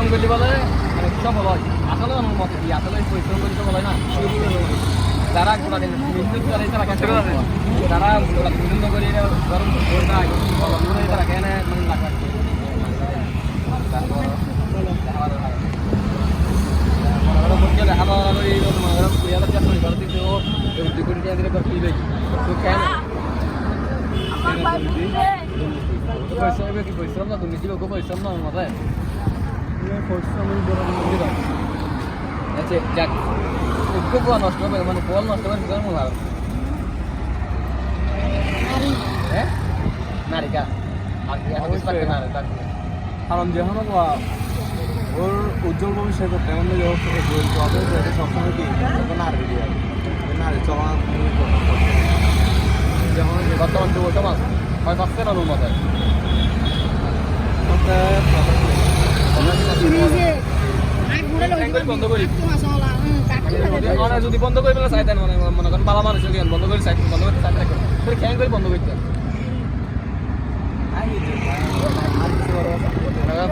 বলা হয়। আসলে আমার মতে কি? আসলে পরিশ্রম করতে বলা হয় না। যারা গোটা দিন বিদ্যুৎ করে তারা কেন যারা গোটা দিন করে গরম করে করে তারা কেন মানে লাখ তারপর মনে করো মনে করো করে পরিশ্রম না দুর্নীতি পরিশ্রম না আমার মাথায় পরিশ্রমের বড় আচ্ছা যাক। একটু গোয়া নষ্ট হবে মানে বল নষ্ট হবে মনে ভালো হ্যাঁ? নারিকা আর কি এখন লাগবে না কারণ যেমন ওর উজ্জ্বল ভবিষ্যৎ করতে এমন সবসময় কি? নারী দিয়ে নারী চলা যেমন বর্তমান যুব সমাজ হয় পাচ্ছে না বন্ধ করি। মানে যদি বন্ধ করে ফেলে চাইতেন মানে মনে করেন বালা মানুষ বন্ধ করে চাই বন্ধ করতে চাইতেন তোর ক্যাং করে বন্ধ করতে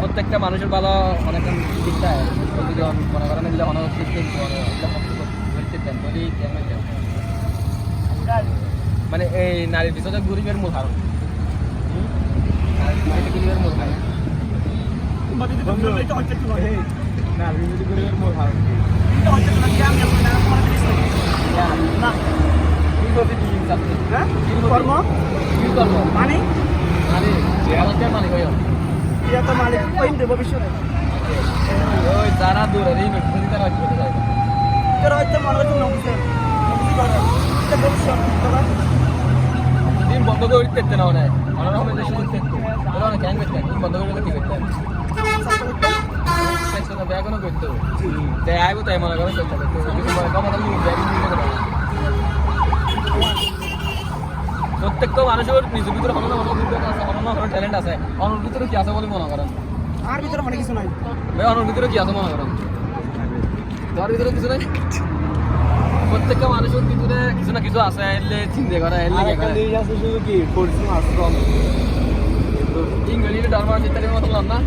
প্রত্যেকটা মানুষের ভালো অনেক দিকটা যদি মনে করেন এগুলো অনেক মানে এই নারীর পিছনে গরিবের মূল কারণ। গরিবের মূল কারণ। মানে মালিক ভবিষ্যতে যারা দূরে তারা হয়তো মনে হচ্ছে নবুঝে ডিম বন্ধ করে দিতে না অনেক অনেক রকমের দেশে ওরা অনেক ক্যাং করতে করে করতে তো কোনো করতে তাই আইবো তাই মনে করো করতে কিছু মনে কম তাহলে ব্যাগ প্রত্যেকটা মানুষের নিজের ভিতরে হলো না বিবেক আছে হলো না হলো ট্যালেন্ট আছে। অনুর ভিতরে কি আছে বলে মনে করেন আর ভিতরে মানে কিছু নাই। ভাই অনুর ভিতরে কি আছে মনে করেন তোমার ভিতরে কিছু নাই? প্রত্যেকটা মানুষের ভিতরে কিছু না কিছু আছে এলে চিন্তা করে এলে আছে শুধু কি পরিশ্রম আর শ্রম। ইংরেজিতে ডারমার ইত্যাদির মতো না।